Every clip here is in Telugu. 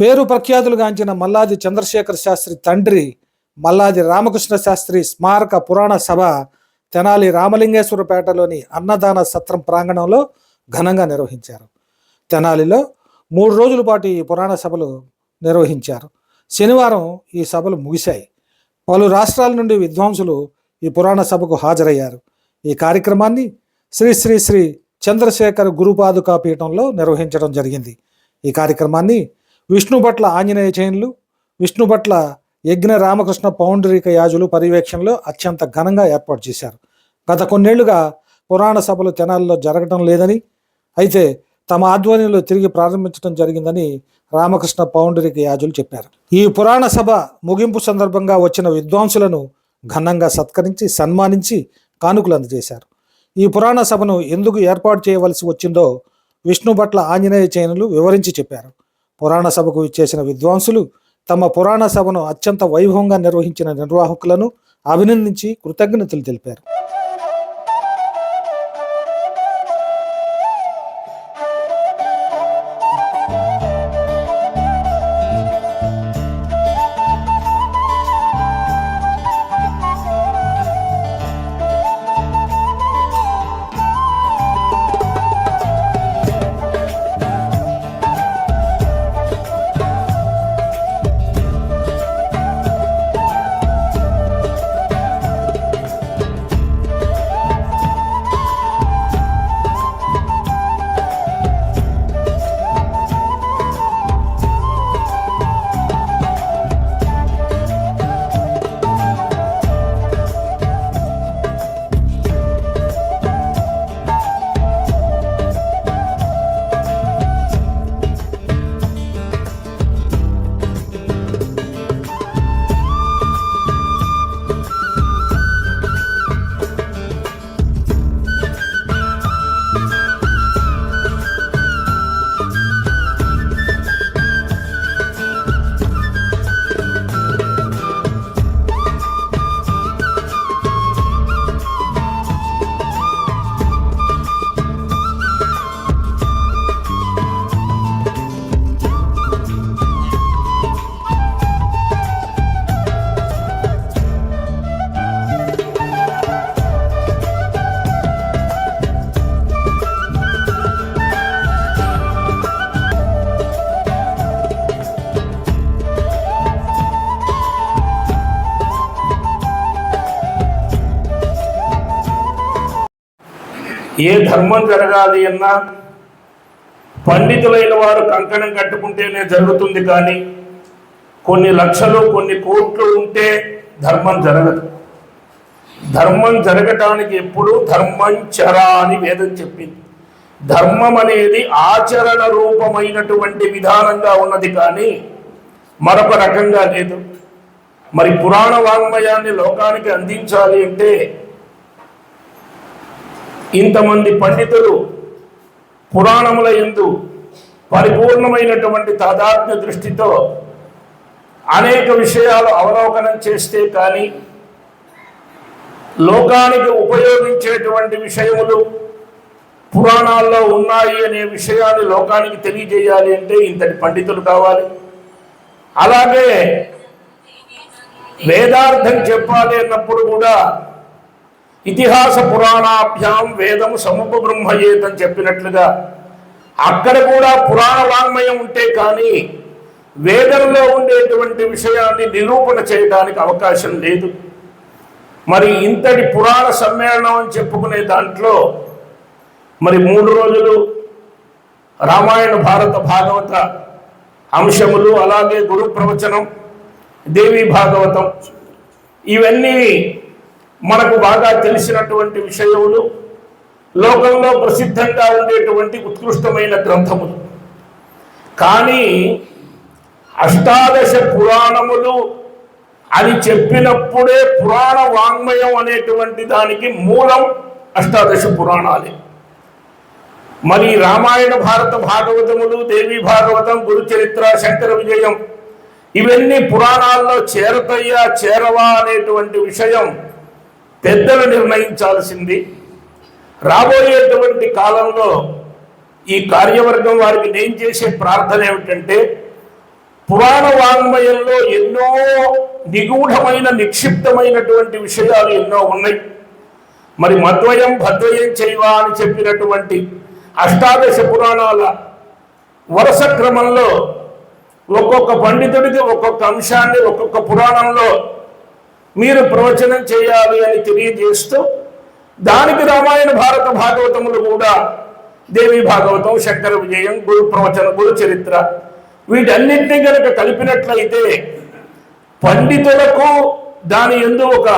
పేరు ప్రఖ్యాతులుగాంచిన మల్లాది చంద్రశేఖర శాస్త్రి తండ్రి మల్లాది రామకృష్ణ శాస్త్రి స్మారక పురాణ సభ తెనాలి రామలింగేశ్వరపేటలోని అన్నదాన సత్రం ప్రాంగణంలో ఘనంగా నిర్వహించారు. తెనాలిలో మూడు రోజుల పాటు ఈ పురాణ సభలు నిర్వహించారు. శనివారం ఈ సభలు ముగిశాయి. పలు రాష్ట్రాల నుండి విద్వాంసులు ఈ పురాణ సభకు హాజరయ్యారు. ఈ కార్యక్రమాన్ని శ్రీ శ్రీ శ్రీ చంద్రశేఖర్ గురుపాదుకా పీఠంలో నిర్వహించడం జరిగింది. ఈ కార్యక్రమాన్ని విష్ణుభట్ల ఆంజనేయ చైన్లు విష్ణుభట్ల యజ్ఞ రామకృష్ణ పౌండరీక యాజులు పర్యవేక్షణలో అత్యంత ఘనంగా ఏర్పాటు చేశారు. గత కొన్నేళ్ళుగా పురాణ సభలు తెనాల్లో జరగటం లేదని అయితే తమ ఆధ్వర్యంలో తిరిగి ప్రారంభించడం జరిగిందని రామకృష్ణ పౌండరీక యాజులు చెప్పారు. ఈ పురాణ సభ ముగింపు సందర్భంగా వచ్చిన విద్వాంసులను ఘనంగా సత్కరించి సన్మానించి కానుకలు అందజేశారు. ఈ పురాణ సభను ఎందుకు ఏర్పాటు చేయవలసి వచ్చిందో విష్ణుభట్ల ఆంజనేయ చైనులు వివరించి చెప్పారు. పురాణ సభకు ఇచ్చేసిన విద్వాంసులు తమ పురాణ సభను అత్యంత వైభవంగా నిర్వహించిన నిర్వాహకులను అభినందించి కృతజ్ఞతలు తెలిపారు. ఏ ధర్మం జరగాలి అన్నా పండితులైన వారు కంకణం కట్టుకుంటేనే జరుగుతుంది కానీ కొన్ని లక్షలు కొన్ని కోట్లు ఉంటే ధర్మం జరగదు. ధర్మం జరగటానికి ఎప్పుడు ధర్మం చరా అని వేదం చెప్పింది. ధర్మం అనేది ఆచరణ రూపమైనటువంటి విధానంగా ఉన్నది కానీ మరొక రకంగా లేదు. మరి పురాణ వాంగ్మయాన్ని లోకానికి అందించాలి అంటే ఇంతమంది పండితులు పురాణముల ఎందు పరిపూర్ణమైనటువంటి తాదాత్మ్య దృష్టితో అనేక విషయాలు అవలోకనం చేస్తే కానీ లోకానికి ఉపయోగించేటువంటి విషయములు పురాణాల్లో ఉన్నాయి అనే విషయాన్ని లోకానికి తెలియజేయాలి అంటే ఇంతటి పండితులు కావాలి. అలాగే వేదార్థం చెప్పాలి అన్నప్పుడు కూడా ఇతిహాస పురాణాభ్యాం వేదము సముప బ్రహ్మయేత్ అని చెప్పినట్లుగా అక్కడ కూడా పురాణ వాంగ్మయం ఉంటే కానీ వేదంలో ఉండేటువంటి విషయాన్ని నిరూపణ చేయడానికి అవకాశం లేదు. మరి ఇంతటి పురాణ సమ్మేళనం అని చెప్పుకునే దాంట్లో మరి మూడు రోజులు రామాయణ భారత భాగవత అంశములు అలాగే గురు ప్రవచనం దేవి భాగవతం ఇవన్నీ మనకు బాగా తెలిసినటువంటి విషయములు లోకంలో ప్రసిద్ధంగా ఉండేటువంటి ఉత్కృష్టమైన గ్రంథములు. కానీ అష్టాదశ పురాణములు అని చెప్పినప్పుడే పురాణ వాంగ్మయం అనేటువంటి దానికి మూలం అష్టాదశ పురాణాలే. మరి రామాయణ భారత భాగవతములు దేవి భాగవతం గురుచరిత్ర శంకర విజయం ఇవన్నీ పురాణాల్లో చేరతయ్యా చేరవా అనేటువంటి విషయం పెద్దలు నిర్ణయించాల్సింది. రాబోయేటువంటి కాలంలో ఈ కార్యవర్గం వారికి నేను చేసే ప్రార్థన ఏమిటంటే పురాణ వాంగ్మయంలో ఎన్నో నిగూఢమైన నిక్షిప్తమైనటువంటి విషయాలు ఎన్నో ఉన్నాయి. మరి మద్వయం భద్వయం చేయవా అని చెప్పినటువంటి అష్టాదశ పురాణాల వరుస క్రమంలో ఒక్కొక్క పండితుడికి ఒక్కొక్క అంశాన్ని ఒక్కొక్క పురాణంలో మీరు ప్రవచనం చేయాలి అని తెలియజేస్తూ దానికి రామాయణ భారత భాగవతములు కూడా దేవి భాగవతం శంకర విజయం గురు ప్రవచన గురు చరిత్ర వీటన్నింటినీ కనుక కలిపినట్లయితే పండితులకు దాని ఎందు ఒక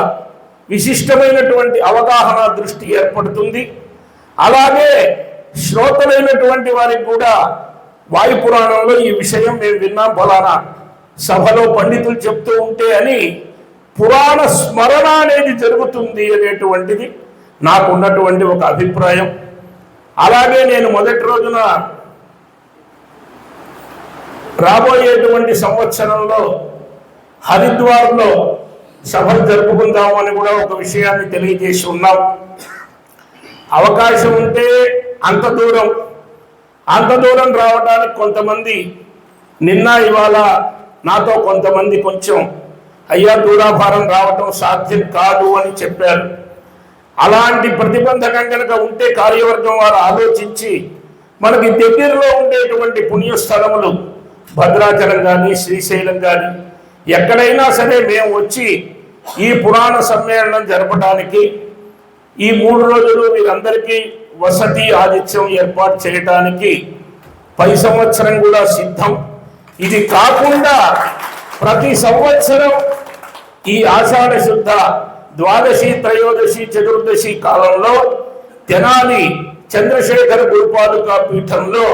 విశిష్టమైనటువంటి అవగాహన దృష్టి ఏర్పడుతుంది. అలాగే శ్రోతలైనటువంటి వారికి కూడా వాయు పురాణంలో ఈ విషయం మేము విన్నాం. ఫలానా సభలో పండితులు చెప్తూ ఉంటే అని పురాణ స్మరణ అనేది జరుగుతుంది అనేటువంటిది నాకు ఉన్నటువంటి ఒక అభిప్రాయం. అలాగే నేను మొదటి రోజున రాబోయేటువంటి సంవత్సరంలో హరిద్వార్లో సభలు జరుపుకుందాము అని కూడా ఒక విషయాన్ని తెలియజేసి ఉన్నాం. అవకాశం ఉంటే అంత దూరం అంత దూరం రావడానికి కొంతమంది నిన్న ఇవాళ నాతో కొంతమంది కొంచెం అయ్యా దూరాభారం రావటం సాధ్యం కాదు అని చెప్పారు. అలాంటి ప్రతిబంధకం కనుక ఉంటే కార్యవర్గం వారు ఆలోచించి మనకి దగ్గరలో ఉండేటువంటి పుణ్యస్థలములు భద్రాచలం కానీ శ్రీశైలం కానీ ఎక్కడైనా సరే మేము వచ్చి ఈ పురాణ సమ్మేళనం జరపడానికి ఈ మూడు రోజులు మీరందరికీ వసతి ఆతిథ్యం ఏర్పాటు చేయడానికి పై సంవత్సరం కూడా సిద్ధం. ఇది కాకుండా ప్రతి సంవత్సరం ఈ ఆషాఢ శుద్ధ ద్వాదశి త్రయోదశి చతుర్దశి కాలంలో తెనాలి చంద్రశేఖర గురుపాదుక పీఠంలో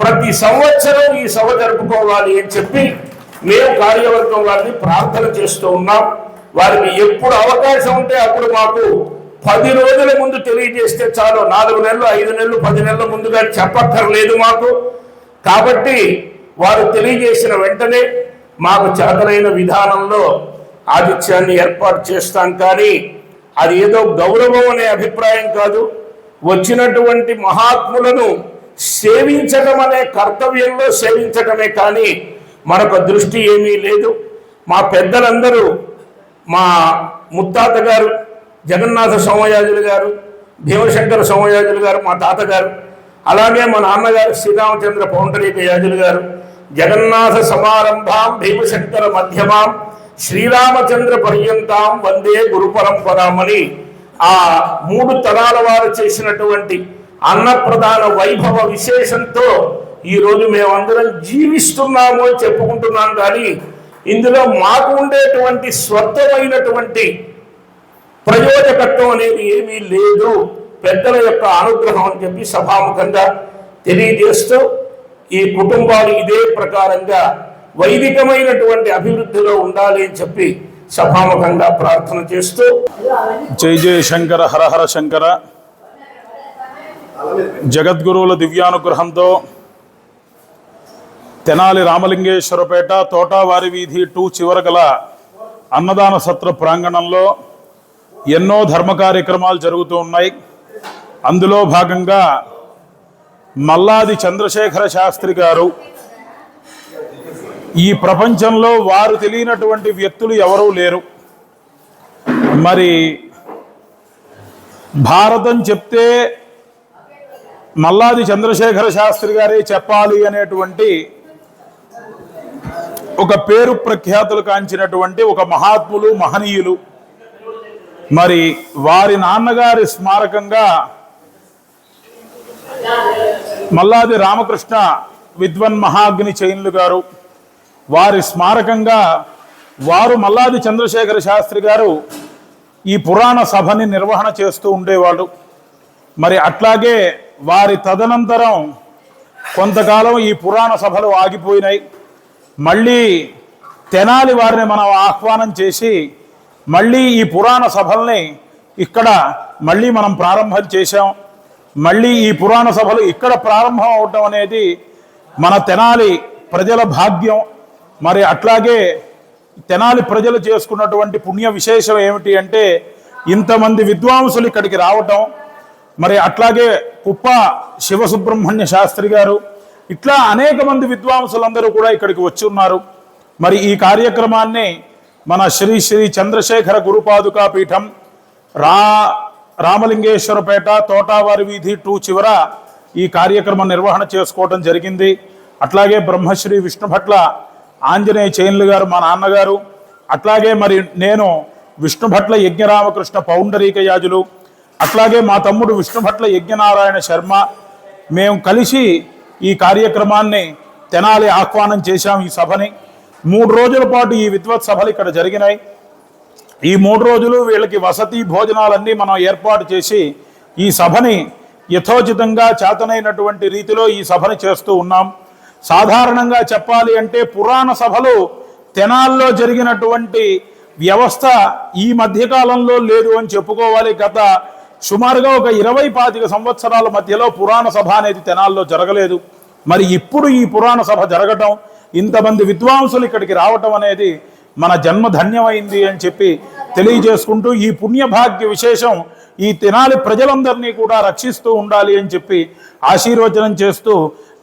ప్రతి సంవత్సరం ఈ సభ జరుపుకోవాలి అని చెప్పి మేము కార్యవర్గం వారిని ప్రార్థన చేస్తూ ఉన్నాం. వారికి ఎప్పుడు అవకాశం ఉంటే అప్పుడు మాకు పది రోజుల ముందు తెలియజేస్తే చాలు. నాలుగు నెలలు ఐదు నెలలు పది నెలల ముందుగా చెప్పక్కర్లేదు మాకు. కాబట్టి వారు తెలియజేసిన వెంటనే మాకు చేతనైన విధానంలో ఆతిథ్యాన్ని ఏర్పాటు చేస్తాం కానీ అది ఏదో గౌరవం అనే అభిప్రాయం కాదు. వచ్చినటువంటి మహాత్ములను సేవించడం అనే కర్తవ్యంలో సేవించడమే కానీ మనకు దృష్టి ఏమీ లేదు. మా పెద్దలందరూ మా ముత్తాత గారు జగన్నాథ సోమయాజులు గారు భీమశంకర సోమయాజులు గారు మా తాతగారు అలాగే మా నాన్నగారు శ్రీరామచంద్ర పౌండరీక యాజులు గారు జగన్నాథ సమారంభాం భీమశంకర మధ్యమాం శ్రీరామచంద్ర పర్యంతాం వందే గురు పరంపరామని ఆ మూడు తరాల వారు చేసినటువంటి అన్నప్రధాన వైభవ విశేషంతో ఈ రోజు మేమందరం జీవిస్తున్నాము అని చెప్పుకుంటున్నాం కానీ ఇందులో మాకు ఉండేటువంటి స్వత్వమైనటువంటి ప్రయోజకత్వం అనేది ఏమీ లేదు. పెద్దల యొక్క అనుగ్రహం అని చెప్పి సభాముఖంగా తెలియజేస్తూ ఈ కుటుంబాలు ఇదే ప్రకారంగా వైదికమైనటువంటి అభివృద్ధిలో ఉండాలి అని చెప్పి సభాముఖంగా ప్రార్థన చేస్తూ జై జయ శంకర హరహర శంకర. జగద్గురువుల దివ్యానుగ్రహంతో తెనాలి రామలింగేశ్వరపేట తోటావారి వీధి టూ చివర గల అన్నదాన సత్ర ప్రాంగణంలో ఎన్నో ధర్మ కార్యక్రమాలు జరుగుతూ ఉన్నాయి. అందులో భాగంగా మల్లాది చంద్రశేఖర శాస్త్రి గారు ఈ ప్రపంచంలో వారు తెలియనటువంటి వ్యక్తులు ఎవరూ లేరు. మరి భారతం చెప్తే మల్లాది చంద్రశేఖర శాస్త్రి గారే చెప్పాలి అనేటువంటి ఒక పేరు ప్రఖ్యాతులు కాంచినటువంటి ఒక మహాత్ములు మహనీయులు. మరి వారి నాన్నగారి స్మారకంగా మల్లాది రామకృష్ణ విద్వన్ మహాగ్ని చైన్లు గారు వారి స్మారకంగా వారు మల్లాది చంద్రశేఖర శాస్త్రి గారు ఈ పురాణ సభని నిర్వహణ చేస్తూ ఉండేవాడు మరి అట్లాగే వారి తదనంతరం కొంతకాలం ఈ పురాణ సభలు ఆగిపోయినాయి. మళ్ళీ తెనాలి వారిని మనం ఆహ్వానం చేసి మళ్ళీ ఈ పురాణ సభల్ని ఇక్కడ మళ్ళీ మనం ప్రారంభం చేశాం. మళ్ళీ ఈ పురాణ సభలు ఇక్కడ ప్రారంభం అవటం అనేది మన తెనాలి ప్రజల భాగ్యం. మరి అట్లాగే తెనాలి ప్రజలు చేసుకున్నటువంటి పుణ్య విశేషం ఏమిటి అంటే ఇంతమంది విద్వాంసులు ఇక్కడికి రావటం మరి అట్లాగే కుప్ప శివసుబ్రహ్మణ్య శాస్త్రి గారు ఇట్లా అనేక మంది విద్వాంసులందరూ కూడా ఇక్కడికి వచ్చి ఉన్నారు. మరి ఈ కార్యక్రమాన్ని మన శ్రీ శ్రీ చంద్రశేఖర గురుపాదుకా పీఠం రా రామలింగేశ్వరపేట తోటావారి వీధి టూ చివర ఈ కార్యక్రమం నిర్వహణ చేసుకోవడం జరిగింది. అట్లాగే బ్రహ్మశ్రీ విష్ణుభట్ల ఆంజనేయ చైన్లు గారు మా నాన్నగారు అట్లాగే మరి నేను విష్ణుభట్ల యజ్ఞరామకృష్ణ పౌండరీక యాజులు అట్లాగే మా తమ్ముడు విష్ణుభట్ల యజ్ఞనారాయణ శర్మ మేము కలిసి ఈ కార్యక్రమాన్ని తెనాలి ఆహ్వానం చేశాం ఈ సభని. మూడు రోజుల పాటు ఈ విద్వత్ సభలు ఇక్కడ జరిగినాయి. ఈ మూడు రోజులు వీళ్ళకి వసతి భోజనాలన్నీ మనం ఏర్పాటు చేసి ఈ సభని యథోచితంగా చేతనైనటువంటి రీతిలో ఈ సభని చేస్తూ ఉన్నాం. సాధారణంగా చెప్పాలి అంటే పురాణ సభలు తెనాల్లో జరిగినటువంటి వ్యవస్థ ఈ మధ్యకాలంలో లేదు అని చెప్పుకోవాలి గత సుమారుగా ఒక ఇరవై పాతిక సంవత్సరాల మధ్యలో పురాణ సభ అనేది తెనాల్లో జరగలేదు. మరి ఇప్పుడు ఈ పురాణ సభ జరగటం ఇంతమంది విద్వాంసులు ఇక్కడికి రావటం అనేది మన జన్మ ధన్యమైంది అని చెప్పి తెలియజేసుకుంటూ ఈ పుణ్యభాగ్య విశేషం ఈ తెనాలి ప్రజలందరినీ కూడా రక్షిస్తూ ఉండాలి అని చెప్పి ఆశీర్వచనం చేస్తూ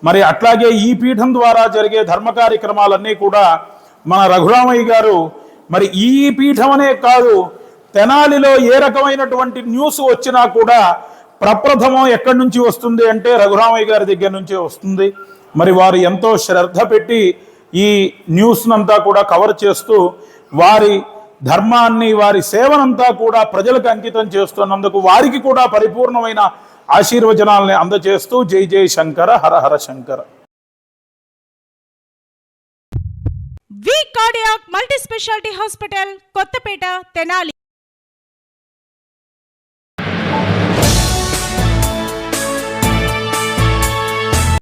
మరి అట్లాగే ఈ పీఠం ద్వారా జరిగే ధర్మ కార్యక్రమాలన్నీ కూడా మన రఘురామయ్య గారు మరి ఈ పీఠం అనే కాదు తెనాలిలో ఏ రకమైనటువంటి న్యూస్ వచ్చినా కూడా ప్రప్రథమం ఎక్కడి నుంచి వస్తుంది అంటే రఘురామయ్య గారి దగ్గర నుంచే వస్తుంది. మరి వారు ఎంతో శ్రద్ధ పెట్టి ఈ న్యూస్నంతా కూడా కవర్ చేస్తూ వారి ధర్మాన్ని వారి సేవనంతా కూడా ప్రజలకు అంకితం చేస్తున్నందుకు వారికి కూడా పరిపూర్ణమైన ఆశీర్వచనాలని అందజేస్తూ జై జై Shankara Hara Hara Shankara. V cardiac multi speciality hospital Kothapeta Tenali.